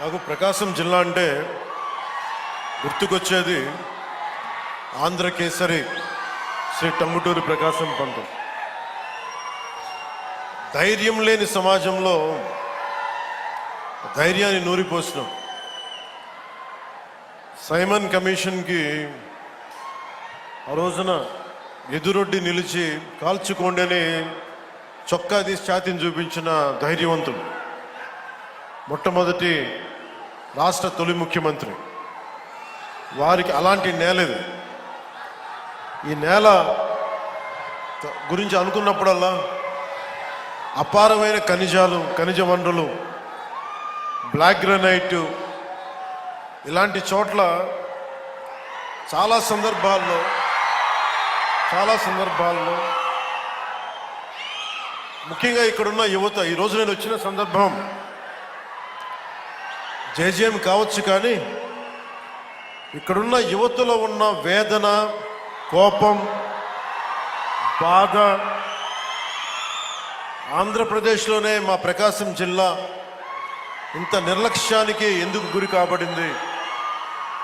నాకు ప్రకాశం జిల్లా అంటే గుర్తుకొచ్చేది ఆంధ్ర కేసరి శ్రీ టంగుటూరి ప్రకాశం పంతం. ధైర్యం లేని సమాజంలో ధైర్యాన్ని నూరిపోసినాం. సైమన్ కమిషన్కి ఆ రోజున ఎదురొడ్డి నిలిచి కాల్చుకోండి అని చొక్కా తీసి ఛాతీని చూపించిన ధైర్యవంతుడు మొట్టమొదటి రాష్ట్ర తొలి ముఖ్యమంత్రి. వారికి అలాంటి నేల ఇది. ఈ నేల గురించి అనుకున్నప్పుడల్లా అపారమైన ఖనిజాలు ఖనిజ వనరులు బ్లాక్ గ్రనైట్ ఇలాంటి చోట్ల చాలా సందర్భాల్లో చాలా సందర్భాల్లో ముఖ్యంగా ఇక్కడున్న యువత ఈ నేను వచ్చిన సందర్భం జేజేఎం కావచ్చు కానీ ఇక్కడున్న యువతలో ఉన్న వేదన కోపం బాధ ఆంధ్రప్రదేశ్లోనే మా ప్రకాశం జిల్లా ఇంత నిర్లక్ష్యానికి ఎందుకు గురి కాబడింది?